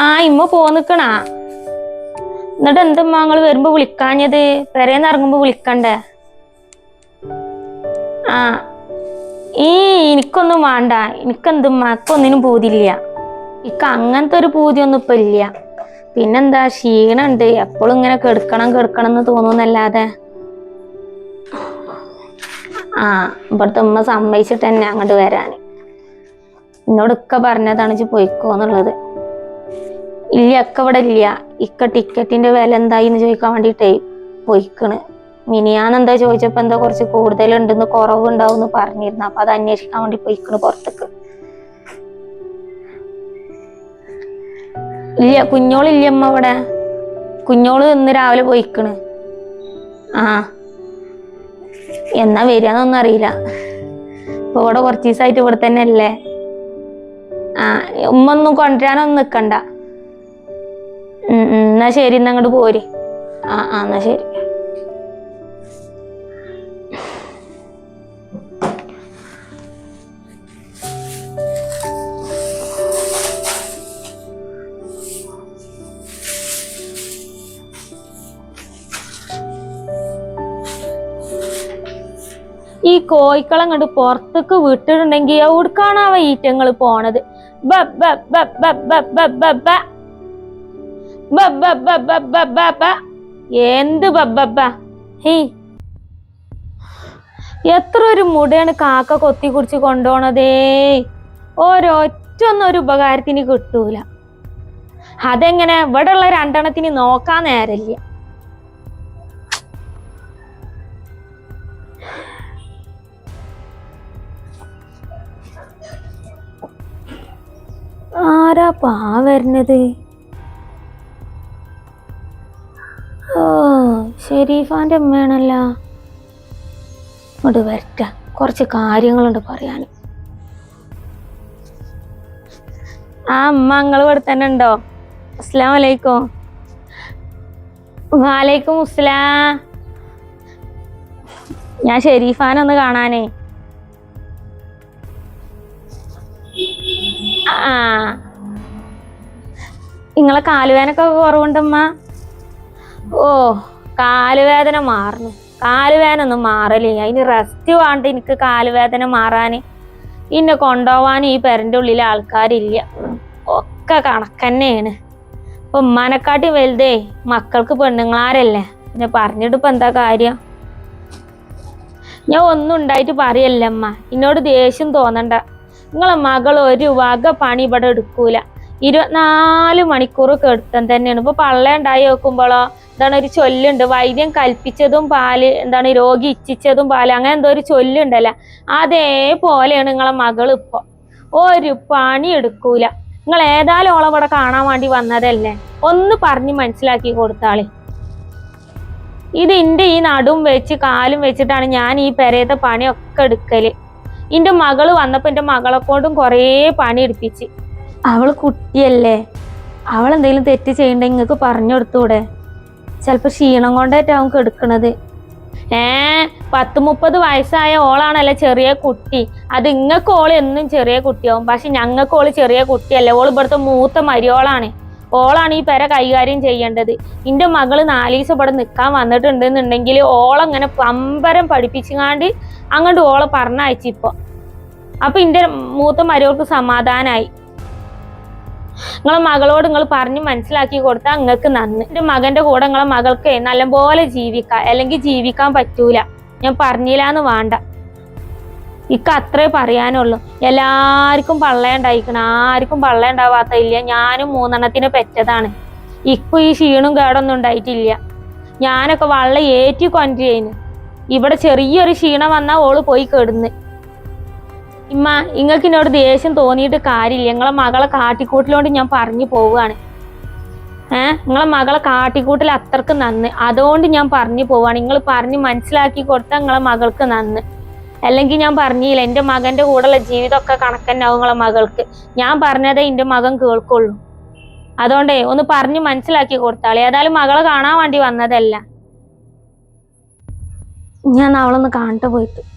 ആ ഇമ്മ പോന്നിക്കണാ. എന്നിട്ട് എന്തുമ്മാ നിങ്ങൾ വരുമ്പോ വിളിക്കാഞ്ഞത്? പെരേന്ന് ഇറങ്ങുമ്പോ വിളിക്കണ്ടേ? ആ ഈ എനിക്കൊന്നും വേണ്ട. എനിക്കെന്തുമ്മ ഒന്നിനും പൂതില്ല ഇക്ക അങ്ങനത്തെ ഒരു പൂതിയൊന്നും ഇപ്പൊ ഇല്ല. പിന്നെന്താ? ക്ഷീണുണ്ട്. എപ്പോഴും ഇങ്ങനെ കെടുക്കണം കെടുക്കണം എന്ന് തോന്നുന്നല്ലാതെ. ആ ഇവിടുത്തെ ഉമ്മ സമ്മതിച്ചിട്ട് തന്നെ അങ്ങോട്ട് വരാന്. എന്നോടൊക്കെ പറഞ്ഞതാണ് ഇജ്ജ് പോയിക്കോന്നുള്ളത് ഇല്ല ഒക്കെ ഇവിടെ ഇല്ല. ഇക്ക ടിക്കറ്റിന്റെ വില എന്തായി എന്ന് ചോദിക്കാൻ വേണ്ടിട്ടേ പോയിക്കണ്. മിനിയാന്ന് എന്താ ചോദിച്ചപ്പോ എന്താ കുറച്ച് കൂടുതലുണ്ടെന്ന് കുറവുണ്ടാവും എന്ന് പറഞ്ഞിരുന്നു. അപ്പൊ അത് അന്വേഷിക്കാൻ വേണ്ടി പോയിക്കണ് പുറത്തേക്ക്. ഇല്ല കുഞ്ഞോളില്ല അമ്മ ഇവിടെ. കുഞ്ഞോൾ ഇന്ന് രാവിലെ പോയിക്കണ്. ആ. എന്നാ വരികയെന്നൊന്നും അറിയില്ല. ഇപ്പൊ ഇവിടെ കുറച്ച് ദിവസമായിട്ട് ഇവിടെ തന്നെ അല്ലേ ആ ഉമ്മ ഒന്നും കൊണ്ടുവരാനൊന്നും നിക്കണ്ട. എന്നാ ശരി എന്നാ അങ്ങോട്ട് പോര്. ആ ആ എന്നാ ശരി. ഈ കോയിക്കളം കണ്ട് പുറത്തേക്ക് വിട്ടിട്ടുണ്ടെങ്കിൽ എവിടേക്കാണാവ ഈറ്റങ്ങൾ പോണത് എന്ത് എത്ര ഒരു മുടയാണ് കാക്ക കൊത്തി കുറിച്ച് കൊണ്ടുപോണതേ ഒരൊറ്റൊന്നും ഒരു ഉപകാരത്തിന് കിട്ടൂല അതെങ്ങനെ ഇവിടെയുള്ള രണ്ടെണ്ണത്തിന് നോക്കാൻ നേരമില്ല ആരാ പാ വരുന്നത്? ഓ ഷെരീഫാന്റെ അമ്മയാണല്ലോ ഇങ്ങോട്ട് വരട്ട. കുറച്ച് കാര്യങ്ങളുണ്ട് പറയാൻ ആ അമ്മ നിങ്ങൾ ഇവിടെ തന്നെ ഉണ്ടോ? അസ്സലാം വലൈക്കും വാലൈക്കും ഉസ്ലാ ഞാൻ ഷെരീഫാനൊന്ന് കാണാനേ. ആ നിങ്ങളെ കാലുവേദനൊക്കെ കുറവുണ്ടമ്മ? ഓ കാലുവേദന മാറണു കാലുവേദന ഒന്നും മാറലേ അതിന് റെസ്റ്റ് വേണ്ട എനിക്ക് കാലുവേദന മാറാന്. ഇന്നെ കൊണ്ടുപോവാൻ ഈ പെരന്റെ ഉള്ളിൽ ആൾക്കാരില്ല. ഒക്കെ കണക്കന്നെയാണ് ഇപ്പൊ ഉമ്മാനെക്കാട്ടി വലുതേ മക്കൾക്ക് പെണ്ണുങ്ങളാരല്ലേ? പിന്നെ പറഞ്ഞിട്ട് ഇപ്പൊ എന്താ കാര്യം? ഞാൻ ഒന്നും ഉണ്ടായിട്ട് പറയല്ലമ്മ. എന്നോട് ദേഷ്യം തോന്നണ്ട. നിങ്ങളെ മകൾ ഒരു വക പണി ഇവിടെ എടുക്കൂല. ഇരുപത്തിനാല് മണിക്കൂർ കെടുത്തം തന്നെയാണ്. ഇപ്പൊ പള്ള ഉണ്ടായി എന്താണ് ഒരു ചൊല്ലുണ്ട്. വൈദ്യം കൽപ്പിച്ചതും പാൽ എന്താണ് രോഗി ഇച്ഛിച്ചതും പാൽ അങ്ങനെ എന്തോ ഒരു ചൊല്ലുണ്ടല്ലോ? അതേപോലെയാണ് നിങ്ങളെ മകൾ ഇപ്പൊ. ഒരു പണി എടുക്കൂല നിങ്ങൾ ഏതായാലും ഓളെ ഇവിടെ കാണാൻ വേണ്ടി വന്നതല്ലേ? ഒന്ന് പറഞ്ഞ് മനസ്സിലാക്കി കൊടുത്താളി. ഇത് എന്റെ ഈ നടും വെച്ച് കാലും വെച്ചിട്ടാണ് ഞാൻ ഈ പെരയത്തെ പണിയൊക്കെ എടുക്കൽ. എന്റെ മകൾ വന്നപ്പോ എന്റെ മകളെ കൊണ്ടും കുറേ പണി എടുപ്പിച്ച് അവൾ കുട്ടിയല്ലേ? അവൾ എന്തെങ്കിലും തെറ്റ് ചെയ്യണ്ടെങ്കിൽ നിങ്ങൾക്ക് പറഞ്ഞു കൊടുത്തൂടെ ചിലപ്പോൾ ക്ഷീണം കൊണ്ടായിട്ടാവും കെടുക്കണത്. ഏ പത്ത് മുപ്പത് വയസ്സായ ഓളാണല്ലേ ചെറിയ കുട്ടി. അത് ഇങ്ങക്ക് ഓൾ എന്നും ചെറിയ കുട്ടിയാവും. പക്ഷെ ഞങ്ങൾക്ക് ഓൾ ചെറിയ കുട്ടിയല്ലേ. ഓൾ ഇവിടുത്തെ മൂത്ത മരിയോളാണ്. ഓളാണ് ഈ പെര കൈകാര്യം ചെയ്യേണ്ടത്. എന്റെ മകൾ നാലീസം ഇവിടെ നിൽക്കാൻ വന്നിട്ടുണ്ടെന്നുണ്ടെങ്കിൽ ഓളങ്ങനെ പമ്പരം പഠിപ്പിച്ചുകാണ്ട് അങ്ങോട്ട് ഓളെ പറഞ്ഞയച്ചിപ്പോ. അപ്പൊ എന്റെ മൂത്ത മരുവൾക്ക് സമാധാനായി. നിങ്ങളെ മകളോട് നിങ്ങൾ പറഞ്ഞ് മനസ്സിലാക്കി കൊടുത്താൽ നിങ്ങൾക്ക് നന്ന് എന്റെ മകന്റെ കൂടെ നിങ്ങളെ മകൾക്ക് നല്ലപോലെ ജീവിക്കാം അല്ലെങ്കിൽ ജീവിക്കാൻ പറ്റൂല. ഞാൻ പറഞ്ഞില്ലാന്ന് വേണ്ട. ഇക്ക അത്രേ പറയാനുള്ളൂ. എല്ലാവർക്കും പള്ളയുണ്ടായിരിക്കണം ആർക്കും പള്ളയുണ്ടാവാത്ത ഇല്ല. ഞാനും മൂന്നെണ്ണത്തിന് പെറ്റതാണ്. ഇക്കും ഈ ക്ഷീണും കേടൊന്നും ഉണ്ടായിട്ടില്ല. ഞാനൊക്കെ വള്ള ഏറ്റി കൊണ്ടിരുന്നു ഇവിടെ ചെറിയൊരു ക്ഷീണം വന്നാൽ ഓൾ പോയി കെടുന്ന്. ഇമ്മ ഇങ്ങക്ക് എന്നോട് ദേഷ്യം തോന്നിയിട്ട് കാര്യമില്ല. ഞങ്ങളെ മകളെ കാട്ടിക്കൂട്ടിലോണ്ട് ഞാൻ പറഞ്ഞു പോവുകയാണ്. ഏഹ് നിങ്ങളെ മകളെ കാട്ടിക്കൂട്ടിൽ അത്രയ്ക്ക് നന്ന്. അതുകൊണ്ട് ഞാൻ പറഞ്ഞു പോവാണ് നിങ്ങൾ പറഞ്ഞ് മനസ്സിലാക്കി കൊടുത്താൽ നിങ്ങളെ മകൾക്ക് നന്ന്. അല്ലെങ്കിൽ ഞാൻ പറഞ്ഞില്ല എന്റെ മകന്റെ കൂടെയുള്ള ജീവിതമൊക്കെ കണക്കന്നാവും നിങ്ങളെ മകൾക്ക്. ഞാൻ പറഞ്ഞതേ എന്റെ മകൻ കേൾക്കുള്ളൂ. അതുകൊണ്ടേ ഒന്ന് പറഞ്ഞ് മനസ്സിലാക്കി കൊടുത്താളെ. ഏതായാലും മകളെ കാണാൻ വേണ്ടി വന്നതല്ല. ഞാൻ അവളൊന്ന് കാണട്ടെ പോയിട്ട്.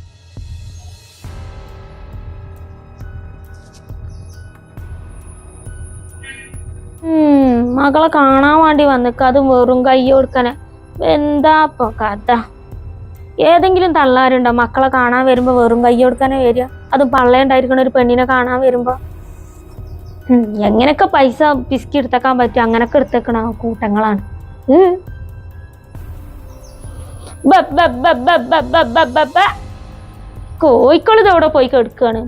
മകളെ കാണാൻ വേണ്ടി വന്നിക്ക അത് വെറും കൈ കൊടുക്കനെ എന്താ ഇപ്പൊ കഥ ഏതെങ്കിലും തള്ളാരുണ്ടോ മക്കളെ കാണാൻ വരുമ്പോ വെറും കൈ കൊടുക്കാനെ വരിക അത് പള്ളയുണ്ടായിരിക്കണ ഒരു പെണ്ണിനെ കാണാൻ വരുമ്പോ എങ്ങനെയൊക്കെ പൈസ പിസ്കി എടുത്തേക്കാൻ പറ്റും അങ്ങനൊക്കെ എടുത്തേക്കണ കൂട്ടങ്ങളാണ് കോഴിക്കോട് ഇതവിടെ പോയി കെടുക്കാണ്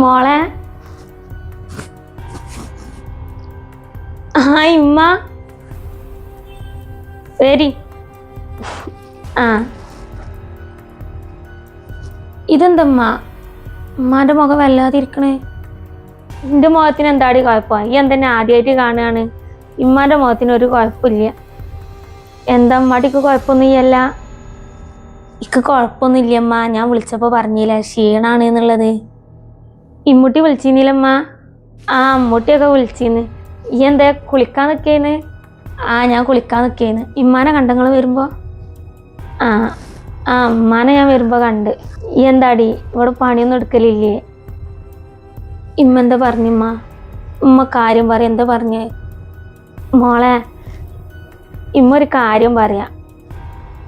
മോളെ. ആ ഇമ്മ. വരി. ആ. ഇതെന്തമ്മ ഉമ്മാന്റെ മുഖം വല്ലാതെ ഇരിക്കണേ എന്റെ മുഖത്തിന് എന്താടി കുഴപ്പം? ഈ എന്തെന്നെ ആദ്യമായിട്ട് കാണുകയാണ്. ഇമ്മാന്റെ മുഖത്തിന് ഒരു കുഴപ്പമില്ല. എന്താ അമ്മടിക്ക് കുഴപ്പമൊന്നുമില്ല? ഇക്ക് കുഴപ്പമൊന്നുമില്ല അമ്മ ഞാൻ വിളിച്ചപ്പോ പറഞ്ഞില്ല ക്ഷീണാണ് എന്നുള്ളത്. ഇമ്മൂട്ടി വിളിച്ചീനില്ലമ്മ ആ അമ്മൂട്ടിയൊക്കെ വിളിച്ചീന്ന് ഈ എന്താ കുളിക്കാൻ നിൽക്കേന്ന് ആ ഞാൻ കുളിക്കാൻ നിൽക്കേന്ന് ഇമ്മാനെ കണ്ടങ്ങൾ വരുമ്പോൾ ആ ആ അമ്മാനെ ഞാൻ വരുമ്പോൾ കണ്ട്. ഈ എന്താടി ഇവിടെ പണിയൊന്നും എടുക്കലില്ലേ? ഇമ്മ എന്താ പറഞ്ഞിമ്മ ഉമ്മ കാര്യം പറ എന്താ പറഞ്ഞ്? മോളെ ഇമ്മ ഒരു കാര്യം പറയാ.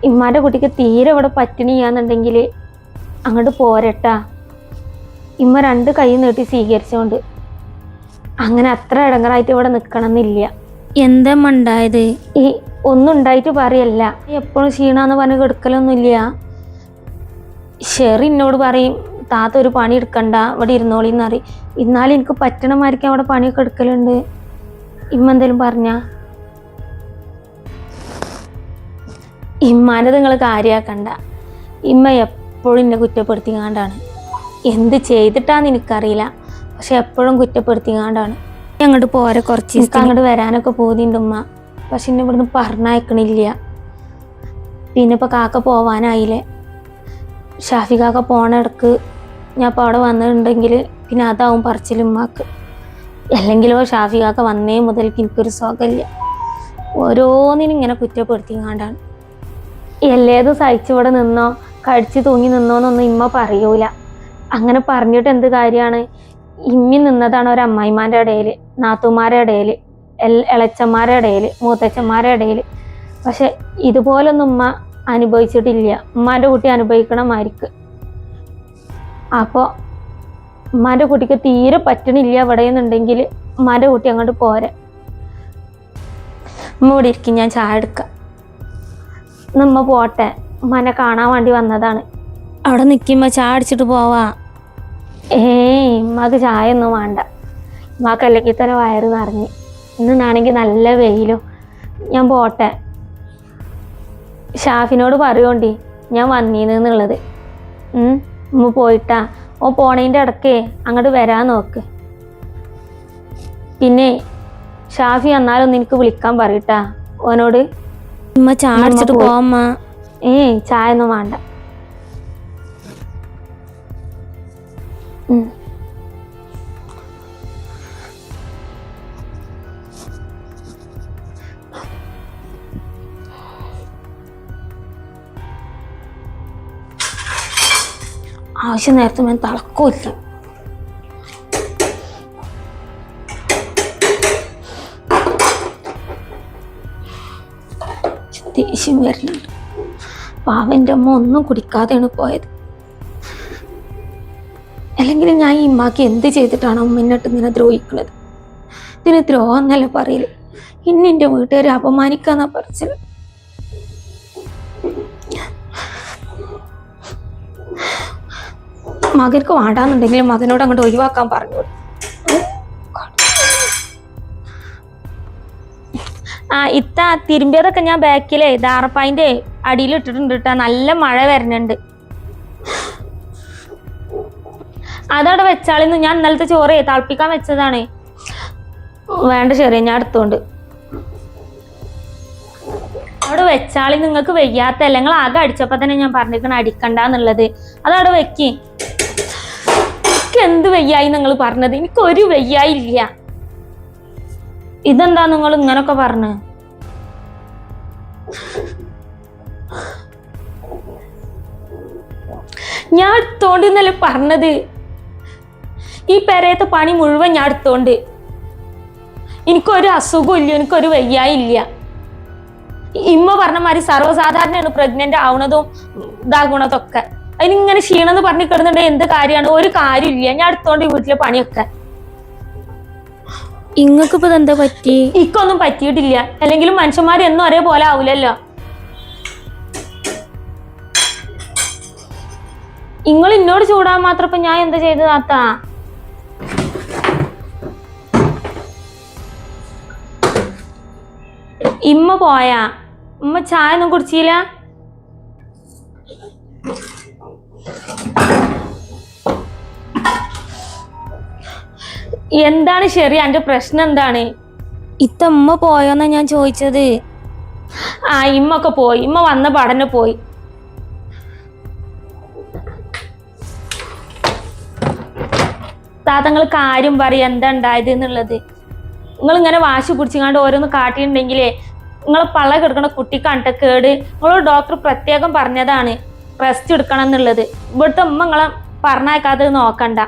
ഇമ്മാന്റെ കുട്ടിക്ക് തീരെ ഇവിടെ പറ്റിണിയാന്നുണ്ടെങ്കിൽ അങ്ങോട്ട് പോരട്ടാ. ഇമ്മ രണ്ട് കൈ നീട്ടി സ്വീകരിച്ചോണ്ട്. അങ്ങനെ അത്ര ഇടങ്ങറായിട്ട് ഇവിടെ നിൽക്കണമെന്നില്ല എന്താ ഉണ്ടായത്? ഈ ഒന്നും ഉണ്ടായിട്ട് പറയല്ല. എപ്പോഴും ക്ഷീണാന്ന് പറഞ്ഞ് കിടക്കലൊന്നുമില്ല. ഷെറി എന്നോട് പറയും താത്ത ഒരു പണി എടുക്കണ്ട ഇവിടെ ഇരുന്നോളിന്ന് പറയും. എന്നാലും എനിക്ക് പറ്റണമായിരിക്കും അവിടെ പണിയൊക്കെ എടുക്കലുണ്ട്. ഇമ്മ എന്തേലും പറഞ്ഞ? ഇമ്മാനത് നിങ്ങൾ കാര്യമാക്കണ്ട ഇമ്മ എപ്പോഴും എന്നെ കുറ്റപ്പെടുത്തിങ്ങാണ്ടാണ്. എന്ത് ചെയ്തിട്ടാന്ന് എനിക്കറിയില്ല. പക്ഷെ എപ്പോഴും കുറ്റപ്പെടുത്തിക്കാണ്ടാണ് അങ്ങോട്ട് പോരെ കുറച്ച് ദിവസം അങ്ങോട്ട് വരാനൊക്കെ പോതിണ്ട് ഉമ്മ. പക്ഷെ എന്നെ ഇവിടുന്ന് പറഞ്ഞയക്കണില്ല. പിന്നെ ഇപ്പൊ കാക്ക പോവാനായില്ലേ? ഷാഫി കാക്ക പോണിടക്ക് ഞാൻ ഇപ്പോൾ അവിടെ വന്നിട്ടുണ്ടെങ്കിൽ പിന്നെ അതാവും പറച്ചിൽ ഉമ്മാക്ക്. അല്ലെങ്കിലോ ഷാഫി കാക്ക വന്നേ മുതൽക്ക് എനിക്കൊരു സുഖമില്ല. ഓരോന്നിനും ഇങ്ങനെ കുറ്റപ്പെടുത്തിക്കാണ്ടാണ് എല്ലേതും സഹിച്ചിവിടെ നിന്നോ കടിച്ചു തൂങ്ങി നിന്നോന്നൊന്നും ഇമ്മ പറയൂല. അങ്ങനെ പറഞ്ഞിട്ട് എന്ത് കാര്യമാണ്? ഇമ്മി നിന്നതാണ് ഒരു അമ്മായിമാരുടെ ഇടയിൽ നാത്തുമാരുടെ ഇടയിൽ ഇളച്ചന്മാരുടെ ഇടയിൽ മൂത്തച്ഛന്മാരുടെ ഇടയിൽ. പക്ഷെ ഇതുപോലൊന്നും ഉമ്മ അനുഭവിച്ചിട്ടില്ല. ഉമ്മാന്റെ കുട്ടി അനുഭവിക്കണമായിരിക്കും. അപ്പോൾ ഉമ്മാന്റെ കുട്ടിക്ക് തീരെ പറ്റണില്ല ഇവിടെ എന്നുണ്ടെങ്കിൽ ഉമ്മാന്റെ കുട്ടി അങ്ങോട്ട് പോരെ. ഉമ്മ ഇവിടെ ഇരിക്കും ഞാൻ ചായ എടുക്കാം. ഉമ്മ പോട്ടെ. ഉമ്മനെ കാണാൻ വേണ്ടി വന്നതാണ്. അവിടെ നിൽക്കുമ്പോൾ ചായ അടിച്ചിട്ട് പോവാ. ഏയ് ഉമ്മക്ക് ചായ ഒന്നും വേണ്ട അല്ലെങ്കിൽ തന്നെ വയറ് നിറഞ്ഞ്. ഇന്നാണെങ്കിൽ നല്ല വെയിലോ. ഞാൻ പോട്ടെ. ഷാഫിനോട് പറയോണ്ടി ഞാൻ വന്നീന്നുള്ളത് ഉം ഉമ്മ പോയിട്ടാ. ഓ പോണേന്റെ ഇടക്കേ അങ്ങോട്ട് വരാൻ നോക്ക്. പിന്നെ ഷാഫി എന്നാലൊന്ന് എനിക്ക് വിളിക്കാൻ പറയട്ടാ ഓനോട് ഉമ്മ ചായ അടിച്ചിട്ട് പോവാമ്മ ഏയ് ചായ ഒന്നും വേണ്ട. ആവശ്യം നേരത്തെ ഞാൻ തളക്കില്ല. ദേഷ്യം വരുന്നുണ്ട് പാവന്റെ അമ്മ ഒന്നും കുടിക്കാതെയാണ് പോയത്. അല്ലെങ്കിൽ ഞാൻ ഈ ഉമ്മാക്ക് എന്ത് ചെയ്തിട്ടാണ് ഉമ്മന്നിട്ട് ഇങ്ങനെ ദ്രോഹിക്കുന്നത് ഇതിന് ദ്രോഹം എന്നല്ല പറയൽ? ഇന്ന് എന്റെ വീട്ടുകാരെ അപമാനിക്കാന്നാ പറച്ചത് മകർക്ക് വേണ്ടാന്നുണ്ടെങ്കിൽ മകനോട് അങ്ങോട്ട് ഒഴിവാക്കാൻ പറഞ്ഞു. ആ ഇത്ത തിരുമ്പിയതൊക്കെ ഞാൻ ബാക്കിലേ ദാറപ്പായിന്റെ അടിയിൽ ഇട്ടിട്ടുണ്ട് കേട്ടാ. നല്ല മഴ വരുന്നുണ്ട് അതവിടെ വെച്ചാളിന്ന് ഞാൻ ഇന്നലത്തെ ചോറേ തിളപ്പിക്കാൻ വെച്ചതാണ്. വേണ്ട ചെറിയ ഞാൻ എടുത്തോണ്ട്. അവിടെ വെച്ചാളി നിങ്ങൾക്ക് വയ്യാത്തല്ല നിങ്ങൾ ആകെ അടിച്ചപ്പോ തന്നെ ഞാൻ പറഞ്ഞിരിക്കണം അടിക്കണ്ടെന്നുള്ളത്. അതവിടെ വെക്കി. എനിക്ക് എന്ത് വയ്യായി നിങ്ങൾ പറഞ്ഞത്? എനിക്ക് ഒരു വയ്യായി ഇല്ല. ഇതെന്താ നിങ്ങൾ ഇങ്ങനൊക്കെ പറഞ്ഞ്? ഞാൻ എടുത്തോണ്ട് എന്നല്ലേ പറഞ്ഞത് ഈ പെരയത്തെ പണി മുഴുവൻ ഞാൻ എടുത്തോണ്ട്. എനിക്കൊരു അസുഖം ഇല്ല എനിക്കൊരു വയ്യായില്ല ഇമ്മ പറഞ്ഞ മാതിരി സർവസാധാരണയാണ് പ്രഗ്നന്റ് ആവണതും ഇതാകണതൊക്കെ. അതിനിങ്ങനെ ക്ഷീണമെന്ന് പറഞ്ഞു കിടന്നുണ്ടെങ്കിൽ എന്ത് കാര്യമാണ്? ഒരു കാര്യമില്ല ഞാൻ എടുത്തോണ്ട് വീട്ടിലെ പണിയൊക്കെ. ഇങ്ങക്ക് ഇപ്പൊ എന്താ പറ്റി? ഇക്കൊന്നും പറ്റിയിട്ടില്ല. അല്ലെങ്കിൽ മനുഷ്യന്മാർ എന്നും ഒരേപോലെ ആവൂലല്ലോ. നിങ്ങൾ എന്നോട് ചൂടാൻ മാത്രം ഞാൻ എന്താ ചെയ്തത് ഇമ്മ പോയാ? ഉമ്മ ചായ ഒന്നും കുടിച്ചില്ല? എന്താണ് ശരി? എന്റെ പ്രശ്നം എന്താണ്? ഇത്ത ഉമ്മ പോയോന്നാ ഞാൻ ചോദിച്ചത്. ആ ഇമ്മൊക്കെ പോയി. ഇമ്മ വന്ന പഠന പോയി. താത്തങ്ങൾ കാര്യം പറയും. എന്താ ഉണ്ടായത് എന്നുള്ളത്. നിങ്ങൾ ഇങ്ങനെ വാശി പിടിച്ചിങ്ങാണ്ട് ഓരോന്ന് കാട്ടിയിട്ടുണ്ടെങ്കിലേ നിങ്ങൾ പള്ള കിടക്കണ കുട്ടി കേട് നിങ്ങളോട് ഡോക്ടർ പ്രത്യേകം പറഞ്ഞതാണ്. റെസ്റ്റ് എടുക്കണം എന്നുള്ളത്. ഇവിടുത്തെ ഉമ്മ നിങ്ങളെ പറഞ്ഞേക്കാതെ നോക്കണ്ട.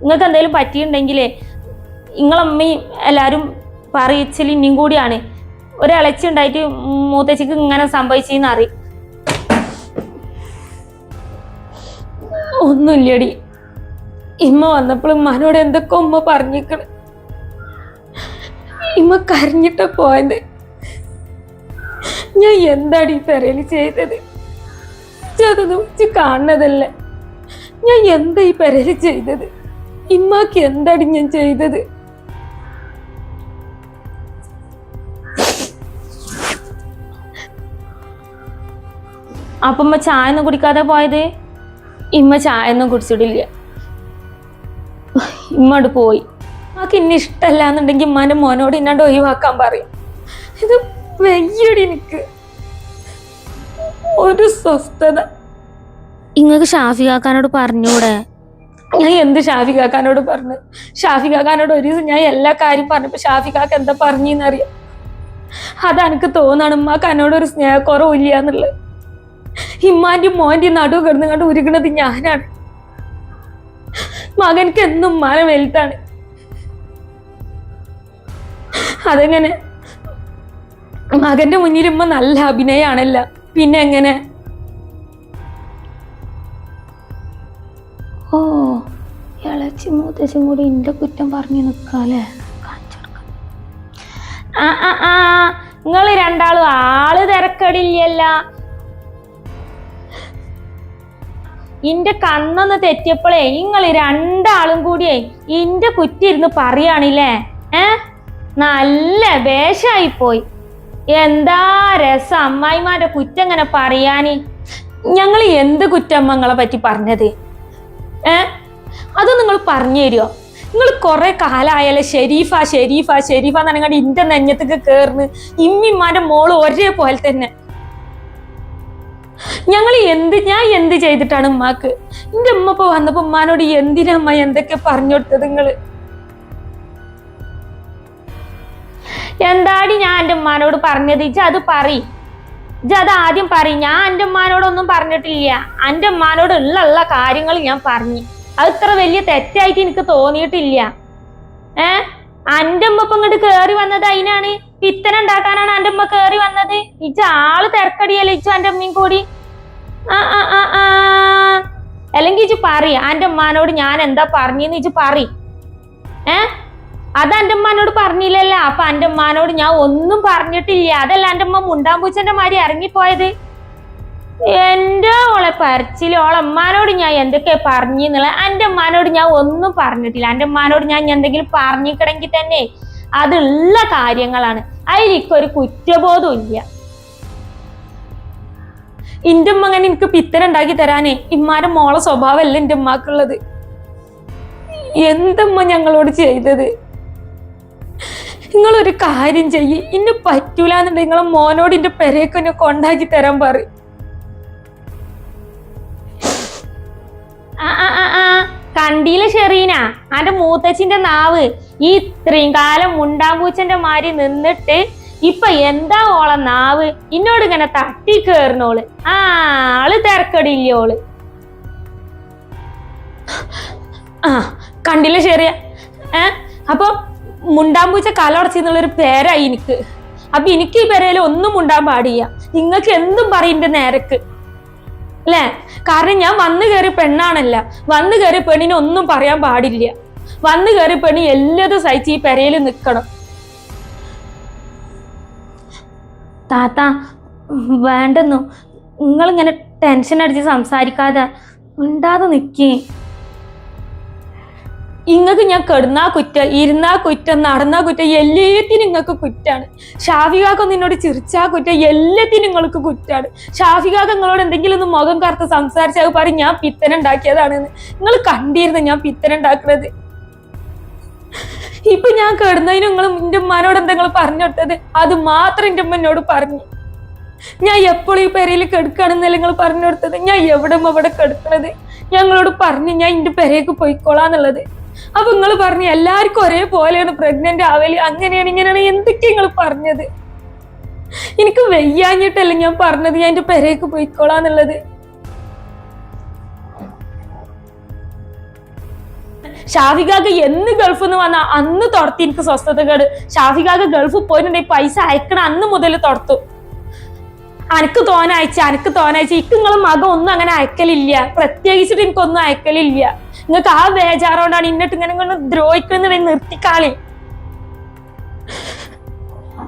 നിങ്ങൾക്ക് എന്തെങ്കിലും പറ്റിയിട്ടുണ്ടെങ്കിലേ നിങ്ങളമ്മയും എല്ലാവരും പറയിച്ചിൽ ഇനിയും കൂടിയാണ്. ഒരു ഉണ്ടായിട്ട് മൂത്തച്ചിക്ക് ഇങ്ങനെ സംഭവിച്ചെന്ന് അറി ഒന്നുമില്ലടി. ഇമ്മ വന്നപ്പോൾ ഉമ്മാനോട് എന്തൊക്കെ ഉമ്മ പറഞ്ഞിക്കണ് ഇമ്മ കരഞ്ഞിട്ട പോയത്. ഞാൻ എന്താണ് ഈ പെരയിൽ ചെയ്തത്? അതൊന്നും വെച്ച് കാണുന്നതല്ലേ. ഞാൻ എന്താ ഈ പെരയിൽ ചെയ്തത്? ഇമ്മാക്ക് എന്താടി ഞാൻ ചെയ്തത്? അപ്പമ്മ ചായ ഒന്നും കുടിക്കാതെ പോയത്? ഇമ്മ ചായ ഒന്നും കുടിച്ചിട്ടില്ല. ഇമ്മോട് പോയി. ഇമ്മക്ക് ഇന്നെ ഇഷ്ടമല്ല എന്നുണ്ടെങ്കിൽ ഇമ്മാന്റെ മോനോട് ഇന്നാണ്ട് ഒഴിവാക്കാൻ പറയും. ഇത് വയ്യടി എനിക്ക് ഒരു സ്വസ്ഥത. ഇങ്ങക്ക് ഷാഫി കാക്കാനോട് പറഞ്ഞൂടെ? ഞാൻ എന്ത് ഷാഫി കാക്കാനോട് പറഞ്ഞു? ഷാഫി കാക്കാനോട് ഒരു ദിവസം ഞാൻ എല്ലാ കാര്യം പറഞ്ഞപ്പോ ഷാഫി കാക്ക എന്താ പറഞ്ഞെന്നറിയാം. അതെനിക്ക് തോന്നാണ് ഉമ്മാക്ക് എന്നോട് ഒരു സ്നേഹക്കുറവില്ല എന്നുള്ളത് ഇമ്മാന്റെ മോന്റെ നടുവ് കിടന്നു കണ്ട് ഉരുകണത് ഞാനാണ്. മകൻക്ക് എന്നും ഉമ്മാനെ വലുതാണ്. അതെങ്ങനെ? മകന്റെ മുന്നിൽ ഉമ്മ നല്ല അഭിനയാണല്ല. പിന്നെ എങ്ങനെ? ഓ ഇളച്ചി മൂത്തച്ചും കൂടി എന്റെ കുറ്റം പറഞ്ഞു നിക്കാലേ ആ ആ ആ നിങ്ങൾ രണ്ടാളും ആൾ തിരക്കടില്ലല്ല. ഇന്റെ കണ്ണൊന്ന് തെറ്റിയപ്പോഴേ നിങ്ങൾ രണ്ടാളും കൂടിയേ ഇന്റെ കുറ്റിരുന്ന് പറയാണില്ലേ? ഏ? നല്ല വേഷായി പോയി എന്താ രസം? അമ്മായിമാരുടെ കുറ്റം ഇങ്ങനെ പറയാന്? ഞങ്ങൾ എന്ത് കുറ്റമ്മങ്ങളെ പറ്റി പറഞ്ഞത്? ഏ? അത് നിങ്ങൾ പറഞ്ഞു തരുമോ നിങ്ങൾ കുറെ കാലമായാലേ ഷെരീഫ ഷെരീഫ ഷെരീഫ എന്ന് പറഞ്ഞാൽ ഇന്റെ നെഞ്ഞത്തേക്ക് കയറുന്നു ഇമ്മിമാരുടെ മോൾ ഒരേപോലെ തന്നെ. ഞങ്ങൾ എന്ത് ഞാൻ എന്ത് ചെയ്തിട്ടാണ് ഉമ്മാക്ക്? എന്റെ ഉമ്മ ഇപ്പൊ വന്നപ്പോ ഉമ്മാനോട് എന്തിനാ അമ്മ എന്തൊക്കെ പറഞ്ഞു കൊടുത്തത് നിങ്ങൾ? എന്താടി ഞാൻ എന്റെ ഉമ്മാനോട് പറഞ്ഞത്? ഇജ്ജ് അത് പറ ഇജ്ജ് അത് ആദ്യം പറ ഞാൻ എന്റെ ഉമ്മാനോടൊന്നും പറഞ്ഞിട്ടില്ല. എന്റെ ഉമ്മാനോട് ഉള്ള കാര്യങ്ങൾ ഞാൻ പറഞ്ഞു. അത് ഇത്ര വലിയ തെറ്റായിട്ട് എനിക്ക് തോന്നിയിട്ടില്ല. ഏ? എന്റെ ഉമ്മ ഇപ്പം ഇങ്ങോട്ട് കയറി വന്നത് അതിനാണ് പിത്തന ഉണ്ടാക്കാനാണ് എന്റെ ഉമ്മ കയറി വന്നത്. ഇജ്ജ് ആൾ തിരക്കടിയല്ലേ ഇജ്ജു എന്റെ ഉമ്മയും കൂടി? ആ ആ ആ ആ. അല്ലെങ്കിൽ ഇജ്ജ് പറ എന്റെ ഉമ്മാനോട് ഞാൻ എന്താ പറഞ്ഞെന്ന് ഇജ്ജ് പറ ഏ? അത് എന്റെ ഉമ്മാനോട് പറഞ്ഞില്ലല്ലോ. അപ്പൊ എന്റെ ഉമ്മാനോട് ഞാൻ ഒന്നും പറഞ്ഞിട്ടില്ല. അതല്ല എന്റെ ഉമ്മ മുണ്ടാമ്പൂച്ചന്റെ മാതിരി ഇറങ്ങിപ്പോയത്. എന്റെ ഓളെ പറിച്ചിൽ ഓളെ ഉമ്മാനോട് ഞാൻ എന്തൊക്കെ പറഞ്ഞെന്നുള്ള എന്റെ ഉമ്മാനോട് ഞാൻ ഒന്നും പറഞ്ഞിട്ടില്ല. എന്റെ ഉമ്മാനോട് ഞാൻ എന്തെങ്കിലും പറഞ്ഞിക്കണമെങ്കിൽ തന്നെ അതുള്ള കാര്യങ്ങളാണ്. അതിലിക്കൊരു കുറ്റബോധം ഇല്ല. ഇന്റെ ഉമ്മ അങ്ങനെ എനിക്ക് പിത്തന ഉണ്ടാക്കി തരാനേ. ഇമ്മാരെ മോളെ സ്വഭാവമല്ല എന്റെ ഉമ്മാക്കുള്ളത്. എന്തമ്മ ഞങ്ങളോട് ചെയ്തത്? നിങ്ങളൊരു കാര്യം ചെയ്യ്. ഇന്നെ പറ്റൂല നിങ്ങൾ നിങ്ങളെ മോനോട് എന്റെ പെരേക്ക് എന്നെ കൊണ്ടാക്കി തരാൻ പറ കണ്ടീല ഷെറീന? അന്റെ മൂത്തച്ഛന്റെ നാവ്. ഈ ഇത്രയും കാലം മുണ്ടാമ്പൂച്ചന്റെ മാരി നിന്നിട്ട് ഇപ്പൊ എന്താ ഓളെ നാവ്? ഇന്നോട് ഇങ്ങനെ തട്ടി കേറണോൾ. ആ ആൾ തിരക്കടില്ലോൾ ആ കണ്ടില്ല ഷെറിയ? ഏ അപ്പൊ മുണ്ടാമ്പൂച്ച കലടച്ചെന്നുള്ളൊരു പേരായി എനിക്ക്. അപ്പൊ എനിക്ക് ഈ പേരയിൽ ഒന്നും മുണ്ടാൻ പാടില്ല. നിങ്ങൾക്ക് എന്തും പറയും എന്റെ നേരക്ക്. അല്ലേ? കാരണം ഞാൻ വന്നു കയറി പെണ്ണാണല്ല. വന്നു കയറി പെണ്ണിനെ ഒന്നും പറയാൻ പാടില്ല. വന്നു കയറി പെണ്ണി എല്ലാതും സഹിച്ച് ഈ പെരയിൽ നിൽക്കണം. താത്ത വേണ്ടെന്നു. നിങ്ങളിങ്ങനെ ടെൻഷൻ അടിച്ച് സംസാരിക്കാതെ ഉണ്ടാതെ നിൽക്കേ. ഇങ്ങക്ക് ഞാൻ കെടുന്നാ കുറ്റ ഇരുന്നാ കുറ്റം നടന്നാ കുറ്റം എല്ലാത്തിനും നിങ്ങൾക്ക് കുറ്റാണ്. ഷാഫികാക്ക നിന്നോട് ചിരിച്ചാ കുറ്റം എല്ലാത്തിനും നിങ്ങൾക്ക് കുറ്റാണ്. ഷാഫികാക്ക നിങ്ങളോട് എന്തെങ്കിലും ഒന്ന് മുഖം കറുത്ത് സംസാരിച്ചാൽ പറയും ഞാൻ പിത്തനുണ്ടാക്കിയതാണെന്ന് നിങ്ങൾ കണ്ടിരുന്നു ഞാൻ പിത്തനുണ്ടാക്കുന്നത് ഇപ്പൊ ഞാൻ കിടന്നതിന് നിങ്ങൾ എന്റെ ഉമ്മാനോട് എന്തെങ്കിലും പറഞ്ഞിട്ടത് അത് മാത്രം എന്റെ ഉമ്മ എന്നോട് പറഞ്ഞു. ഞാൻ എപ്പോഴും ഈ പെരയിൽ കെടുക്കുകയാണെന്നല്ല നിങ്ങൾ പറഞ്ഞു കൊടുത്തത്? ഞാൻ എവിടെ അവിടെ കെടുക്കണത്? ഞങ്ങളോട് പറഞ്ഞു ഞാൻ എന്റെ പെരയ്ക്ക് പോയിക്കോളാന്നുള്ളത് അപ്പൊ നിങ്ങൾ പറഞ്ഞു എല്ലാവർക്കും ഒരേപോലെയാണ് പ്രഗ്നന്റ് ആവൽ. അങ്ങനെയാണ് ഇങ്ങനെയാണ് എന്തൊക്കെ നിങ്ങൾ പറഞ്ഞത്? എനിക്ക് വെയ്യാഞ്ഞിട്ടല്ല ഞാൻ പറഞ്ഞത്. ഞാൻ എന്റെ പെരയ്ക്ക് പോയിക്കോളാന്നുള്ളത്. ഷാഫികാക്ക് എന്ന് ഗൾഫിൽ നിന്ന് വന്ന അന്ന് തുടത്തി എനിക്ക് സ്വസ്ഥതകേട് ഷാഫികാക്ക് ഗൾഫിൽ പോയിട്ടുണ്ടെങ്കിൽ പൈസ അയക്കണ അന്ന് മുതൽ തുടത്തു അനക്ക് തോന അയച്ച അനക്ക് തോന അയച്ച ഇക്ക് നിങ്ങളെ മകൻ ഒന്നും അങ്ങനെ അയക്കലില്ല. പ്രത്യേകിച്ചിട്ട് എനിക്കൊന്നും അയക്കലില്ല. നിങ്ങൾക്ക് ആ ബേജാറോണ്ടാണ് ഇന്നിട്ട് ഇങ്ങനെ ഇങ്ങനെ ദ്രോഹിക്കുന്നത് നിർത്തിക്കാളി.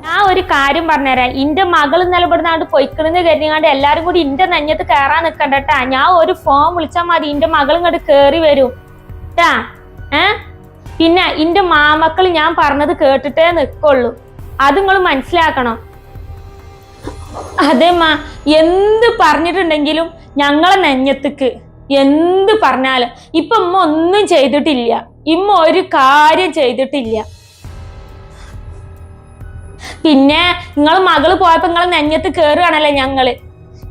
ഞാൻ ഒരു കാര്യം പറഞ്ഞുതരാം. ഇന്റെ മകൾ നിലപെടുന്നാണ്ട് പൊയ്ക്കണെന്ന് കരുതിയാണ്ട് എല്ലാരും കൂടി ഇന്റെ നെഞ്ഞത്ത് കയറാൻ നിക്കണ്ടട്ടാ ഞാൻ ഒരു ഫോം വിളിച്ചാൽ മതി. ഇന്റെ മകൾ ഇങ്ങോട്ട് കേറി വരും. ട്ടാ. ഏ? പിന്നെ ഇന്റെ മാമക്കൾ ഞാൻ പറഞ്ഞത് കേട്ടിട്ടേ നിക്കുള്ളൂ. അത് നിങ്ങൾ മനസ്സിലാക്കണം. അതേമ്മ. എന്ത് പറഞ്ഞിട്ടുണ്ടെങ്കിലും ഞങ്ങളെ നെഞ്ഞത്തേക്ക്. എന്ത് പറഞ്ഞാലും ഇപ്പൊ ഉമ്മ ഒന്നും ചെയ്തിട്ടില്ല. ഇമ്മ ഒരു കാര്യം ചെയ്തിട്ടില്ല. പിന്നെ നിങ്ങൾ മകൾ പോയപ്പോ നിങ്ങൾ നെഞ്ഞത്ത് കേറുകയാണല്ലേ ഞങ്ങൾ?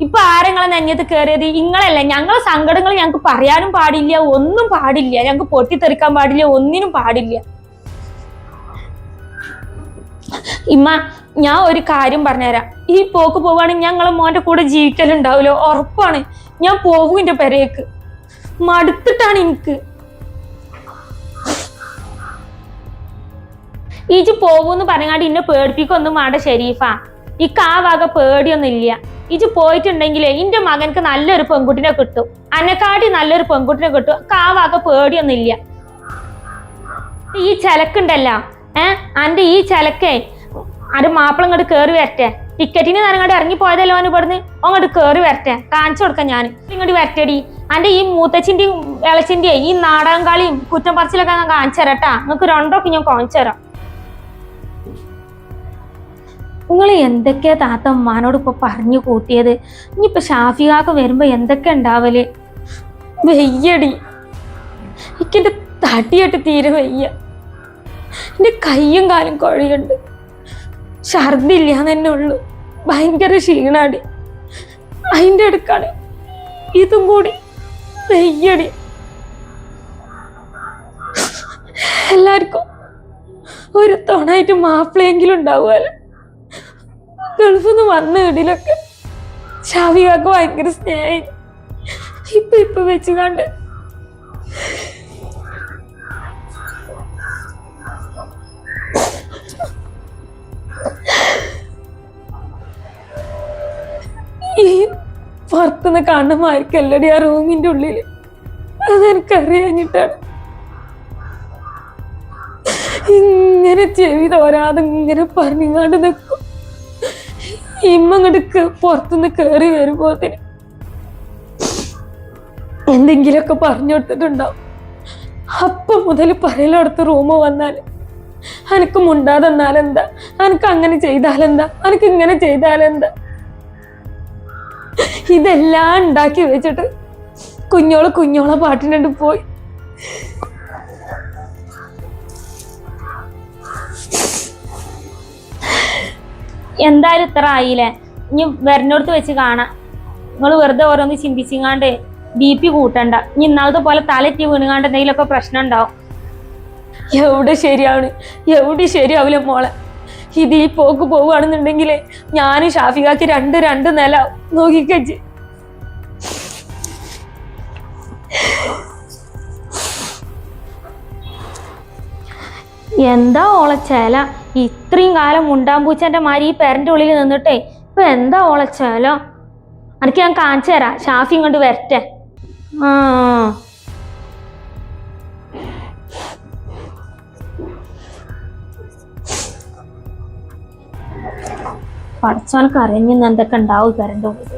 ഇപ്പൊ ആരെങ്ങളെ നെഞ്ഞത്ത് കയറിയത് നിങ്ങളല്ലേ? ഞങ്ങളെ സങ്കടങ്ങൾ ഞങ്ങൾക്ക് പറയാനും പാടില്ല ഒന്നും പാടില്ല. ഞങ്ങൾക്ക് പൊട്ടിത്തെറിക്കാൻ പാടില്ല ഒന്നിനും പാടില്ല. ഇമ്മ ഞാൻ ഒരു കാര്യം പറഞ്ഞുതരാം. ഈ പോക്ക് പോവാണെങ്കിൽ ഞങ്ങളെ മോന്റെ കൂടെ ജീവിക്കലുണ്ടാവില്ല ഉറപ്പാണ്. ഞാൻ പോകും എന്റെ പെരേക്ക്. മടുത്തിട്ടാണ് എനിക്ക്. ഈജ് പോകൂന്ന് പറഞ്ഞാണ്ട് ഇന്നെ പേടിപ്പിക്കൊന്നും വേണ്ട ഷെരീഫ. ഇക്ക് ആ വക പേടിയൊന്നും ഇല്ല ഇജ് പോയിട്ടുണ്ടെങ്കിൽ ഇന്റെ മകൻക്ക് നല്ലൊരു പെൺകുട്ടിനെ കിട്ടും. അന്നെക്കാട്ടി നല്ലൊരു പെൺകുട്ടിനെ കിട്ടും. ആ വക പേടിയൊന്നും ഇല്ല ഈ ചിലക്കുണ്ടല്ലോ ഏഹ് അന്റെ ഈ ചിലക്കേ അത് മാപ്പിളങ്ങോട്ട് കേറി വരട്ടെ. ടിക്കറ്റിന് നനങ്ങോട്ട് ഇറങ്ങി പോയതല്ലോ അവന് ഇവിടുന്ന്? അങ്ങോട്ട് കേറി വരട്ടെ. കാണിച്ചു കൊടുക്കാം ഞാൻ. ഇങ്ങോട്ട് വരട്ടടി. അന്റെ ഈ മൂത്തച്ഛന്റെയും ഇളച്ചിന്റെയും ഈ നാടകം കളിയും കുറ്റം പറച്ചിലൊക്കെ ഞാൻ കാണിച്ചു തരാട്ടാ നിങ്ങൾക്ക് രണ്ടൊക്കെ ഞാൻ കാണിച്ചു തരാം. നിങ്ങൾ എന്തൊക്കെയാ താത്ത ഉമ്മാനോട് ഇപ്പൊ പറഞ്ഞു കൂട്ടിയത്? ഇനിയിപ്പൊ ഷാഫികാക്ക വരുമ്പോ എന്തൊക്കെ ഉണ്ടാവൽ? വെയ്യടി. എനിക്കെന്റെ തടിയായിട്ട് തീരെ വയ്യ. എന്റെ കയ്യും കാലും കുഴയുണ്ട്. ഛർദില്ല തന്നെ ഉള്ളു. ഭയങ്കര ക്ഷീണാടി. അതിന്റെ അടുക്കാണ് ഇതും കൂടി നെയ്യടി. എല്ലാവർക്കും ഒരു തുണായിട്ട് മാപ്പിളയെങ്കിലും ഉണ്ടാവുമല്ലോ. ഗൾഫിൽ നിന്ന് വന്ന വീടിലൊക്കെ ഷാവികാക്ക് ഭയങ്കര സ്നേഹം ഇപ്പൊ ഇപ്പൊ വെച്ച് കണ്ട് പുറത്തുനിന്ന് കാണുമായിരിക്കല്ലടി ആ റൂമിന്റെ ഉള്ളിൽ? അതെനിക്കറിയാഞ്ഞിട്ടാണ്. ഇങ്ങനെ ചെവി തോരാതെ ഇങ്ങനെ പറഞ്ഞാണ്ട് നിൽക്കും ഇമ്മ ഇങ്ങോട്ട് പുറത്തുനിന്ന് കയറി വരുമ്പോത്തിന് എന്തെങ്കിലുമൊക്കെ പറഞ്ഞു കൊടുത്തിട്ടുണ്ടാവും. അപ്പൊ മുതൽ പറയലടുത്ത് റൂമ് വന്നാൽ അനക്ക് മുണ്ടാതെന്നാലെന്താ? അനക്ക് അങ്ങനെ ചെയ്താലെന്താ? അനക്ക് ഇങ്ങനെ ചെയ്താലെന്താ? ഇതെല്ലാം ഉണ്ടാക്കി വെച്ചിട്ട് കുഞ്ഞോൾ കുഞ്ഞോളെ പാട്ടിനുണ്ട് പോയി. എന്തായാലും ഇത്ര ആയില്ലേ? ഇനി വരുന്നോടത്ത് വെച്ച് കാണാം. നിങ്ങൾ വെറുതെ ഓരോന്ന് ചിന്തിച്ചിങ്ങാണ്ട് ബി പി കൂട്ടണ്ട. ഇനി ഇന്നാളത്തെ പോലെ തലറ്റി വീണുകാണ്ട് എന്തെങ്കിലുമൊക്കെ പ്രശ്നം ഉണ്ടാവും. എവിടെ ശരിയാണ്? എവിടെ ശരിയാവില്ല മോളെ? ഇത് ഈ പോക്ക് പോവുകയാണെന്നുണ്ടെങ്കിൽ ഞാൻ ഷാഫിഖാക്ക് രണ്ട് രണ്ട് നില നോക്കിക്കച്ച് എന്താ ഓളച്ചേല ഇത്രയും കാലം മുണ്ടാമ്പൂച്ചന്റെ മാതിരി ഈ പേരന്റെ ഉള്ളിൽ നിന്നിട്ടേ ഇപ്പൊ എന്താ ഓളച്ചേല എനിക്ക് ഞാൻ കാണിച്ചു തരാം. ഷാഫി ഇങ്ങോട്ട് വരട്ടെ. ആ. പഠിച്ചവനക്ക് അറിഞ്ഞു എന്തൊക്കെ ഉണ്ടാവും കരണ്ട് ഉള്ളിൽ